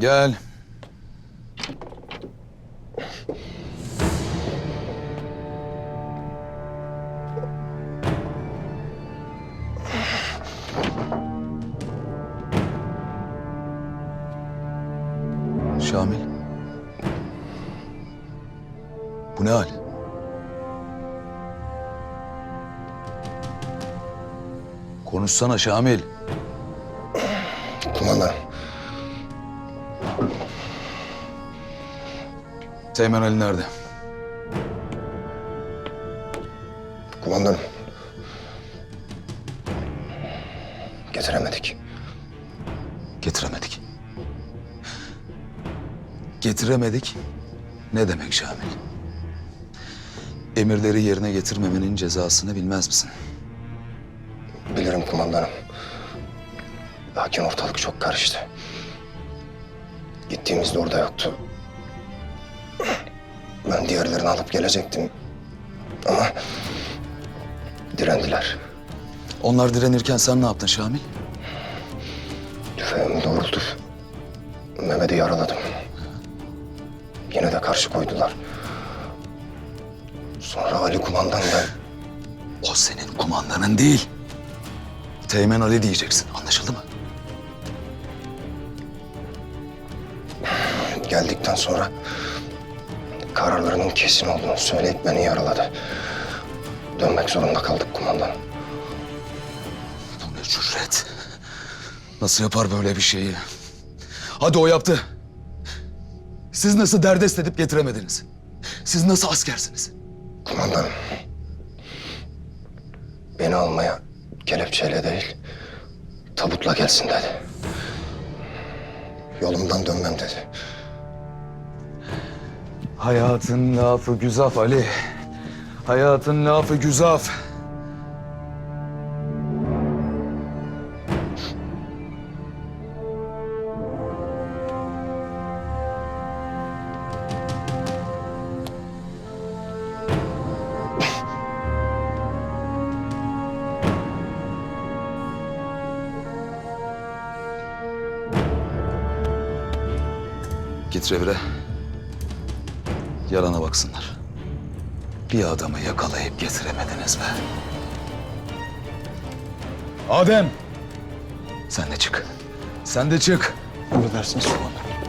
Gel. Şamil. Bu ne hal? Konuşsana Şamil. Kumandanım. Teğmen Ali nerede? Kumandanım. Getiremedik. Getiremedik. Getiremedik. Ne demek Şamil? Emirleri yerine getirmemenin cezasını bilmez misin? Bilirim kumandanım. Lakin ortalık çok karıştı. Gittiğimizde orada yoktu. Ben diğerlerini alıp gelecektim. Ama direndiler. Onlar direnirken sen ne yaptın Şamil? Tüfeğimi doğrultup Mehmet'i yaraladım. Yine de karşı koydular. Sonra Ali kumandan ben O senin kumandanın değil. Teğmen Ali diyeceksin. Anlaşıldı mı? geldikten sonra kararlarının kesin olduğunu söyleyip beni yaraladı. Dönmek zorunda kaldık kumandan. Bu ne cüret? Nasıl yapar böyle bir şeyi? Hadi o yaptı. Siz nasıl derdest edip getiremediniz? Siz nasıl askersiniz? Kumandanım. Beni almaya kelepçeyle değil, tabutla gelsin dedi. Yolumdan dönmem dedi. Hayatın lafı güzaf Ali. Hayatın lafı güzaf. Git revire. Yalana baksınlar. Bir adamı yakalayıp getiremediniz be. Adem! Sen de çık. Sen de çık. Emredersiniz kumandanım.